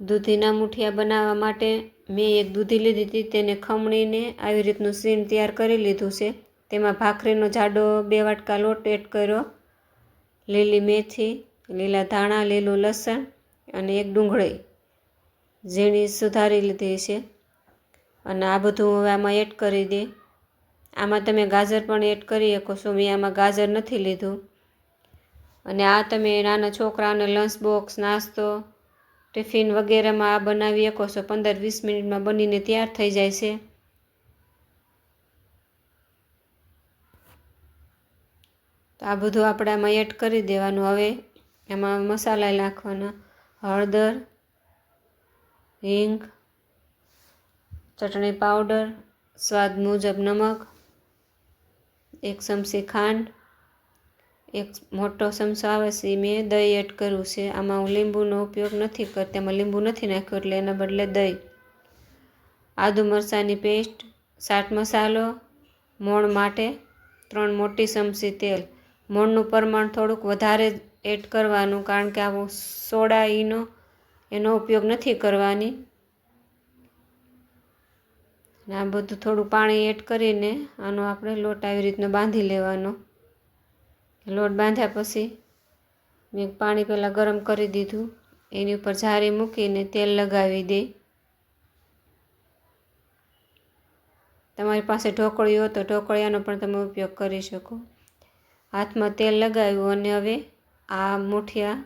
દૂધીના મુઠિયા બનાવવા માટે મેં એક દૂધી લીધી હતી. તેને ખમણીને આવી રીતનું સીણ તૈયાર કરી લીધું છે. તેમાં ભાખરીનો જાડો બે વાટકા લોટ એડ કર્યો, લીલી મેથી, લીલા ધાણા, લીલું લસણ અને એક ડુંગળી. ઝીણી સુધારી લીધી છે અને આ બધું હવે આમાં એડ કરી દે. આમાં તમે ગાજર પણ એડ કરી શકો છો. મેં આમાં ગાજર નથી લીધું. અને આ તમે નાના છોકરાને લંચ બોક્સ નાસ્તો ટિફિન વગેરેમાં આ બનાવી શકો છો. પંદર વીસ મિનિટમાં બનીને તૈયાર થઈ જાય છે. તો આ બધું આપણે આમાં એડ કરી દેવાનું. હવે એમાં મસાલા નાખવાના. હળદર, હિંગ, ચટણી પાવડર, સ્વાદ મુજબ નમક, એક ચમચી ખાંડ એક મોટો ચમચો આવે છે મેં દહીં એડ કર્યું છે. આમાં હું લીંબુનો ઉપયોગ નથી કરતી એમાં લીંબુ નથી નાખ્યું એટલે એના બદલે દહીં. આદુ મરચાંની પેસ્ટ ચાટ મસાલો, મોણ માટે ત્રણ મોટી ચમચી તેલ. મોણનું પ્રમાણ થોડુંક વધારે એડ કરવાનું, કારણ કે આવો સોડા ઈનો, એનો ઉપયોગ નથી કરવાની. આ બધું થોડું પાણી એડ કરીને આનો આપણે લોટ આવી રીતનો બાંધી લેવાનો. લોટ બાંધ્યા પછી મેં પાણી પહેલાં ગરમ કરી દીધું. એની ઉપર જારી મૂકીને તેલ લગાવી દે. તમારી પાસે ઢોકળી હોય તો ઢોકળિયાનો પણ તમે ઉપયોગ કરી શકો. હાથમાં તેલ લગાવ્યું અને હવે આ મૂઠિયા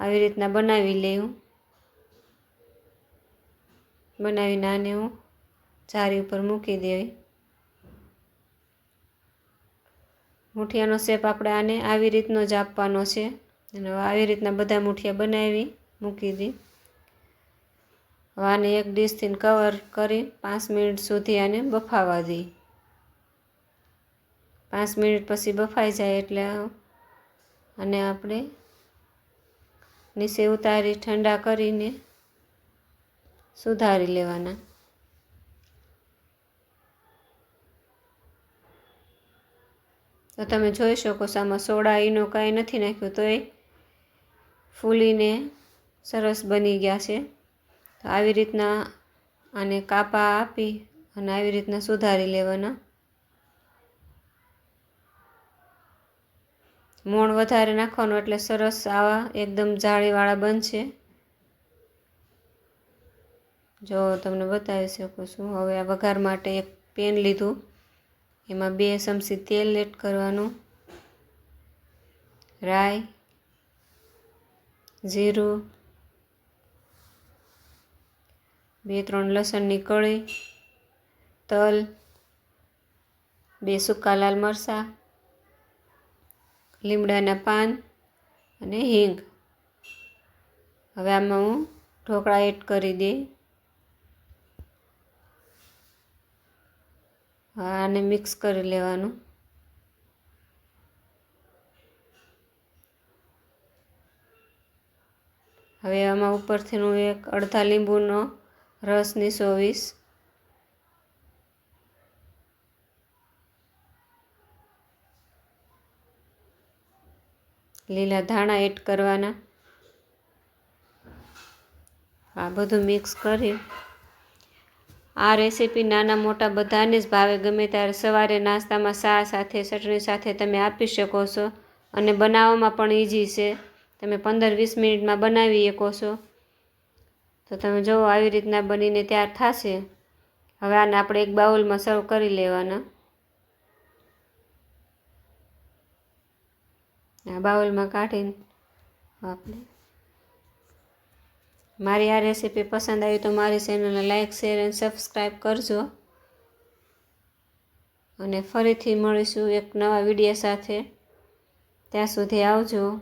આવી રીતના બનાવી લેવું. બનાવીને આને હું જારી ઉપર મૂકી દેવી. મુઠિયાનો શેપ આપણે આને આવી રીતનો જ આપવાનો છે. અને આવી રીતના બધા મુઠિયા બનાવી મૂકી દી. હવે આને એક ડીશથી કવર કરી પાંચ મિનિટ સુધી આને બફાવા દઈ પાંચ મિનિટ પછી બફાઈ જાય એટલે અને આપણે નીચે ઉતારી ઠંડા કરીને સુધારી લેવાના. તો તમે જોઈ શકો છો, આમાં સોડા ઈનો કાંઈ નથી નાખ્યું, તોય ફૂલીને સરસ બની ગયા છે. તો આવી રીતના આને કાપા આપી અને આવી રીતના સુધારી લેવાના. મોણ વધારે નાખવાનું એટલે સરસ આવા એકદમ જાળીવાળા બનશે. જો તમને બતાવી શકું છું, હવે આ વઘાર માટે એક પેન લીધું. એમાં બે ચમચી તેલ એડ કરવાનું. રાઈ, જીરું, બે ત્રણ લસણની કળી, તલ, બે સૂકા લાલ મરચાં, લીમડાના પાન અને હિંગ. હવે આમાં હું ઢોકળા એડ કરી દઈ આને મિક્સ કરી લેવાનું. હવે આમાં ઉપરથી હું એક અડધા લીંબુનો રસ નીસોવીશ લીલા ધાણા એડ કરવાના. આ બધું મિક્સ કરી આ રેસીપી નાના મોટા બધાને જ ભાવે. ગમે ત્યારે સવારે નાસ્તામાં શા સાથે, ચટણી સાથે તમે આપી શકો છો અને બનાવવામાં પણ ઇઝી છે. તમે પંદર વીસ મિનિટમાં બનાવી શકો છો. તો તમે જુઓ આવી રીતના બનીને તૈયાર થશે. હવે આને આપણે એક બાઉલમાં સર્વ કરી લેવાના. આ બાઉલમાં કાઢીને આપણે મારી આ રેસીપી પસંદ આવી તો મારી ચેનલને લાઇક શેર અને સબસ્ક્રાઈબ કરજો. અને ફરીથી મળીશું એક નવા વીડિયો સાથે. ત્યાં સુધી આવજો.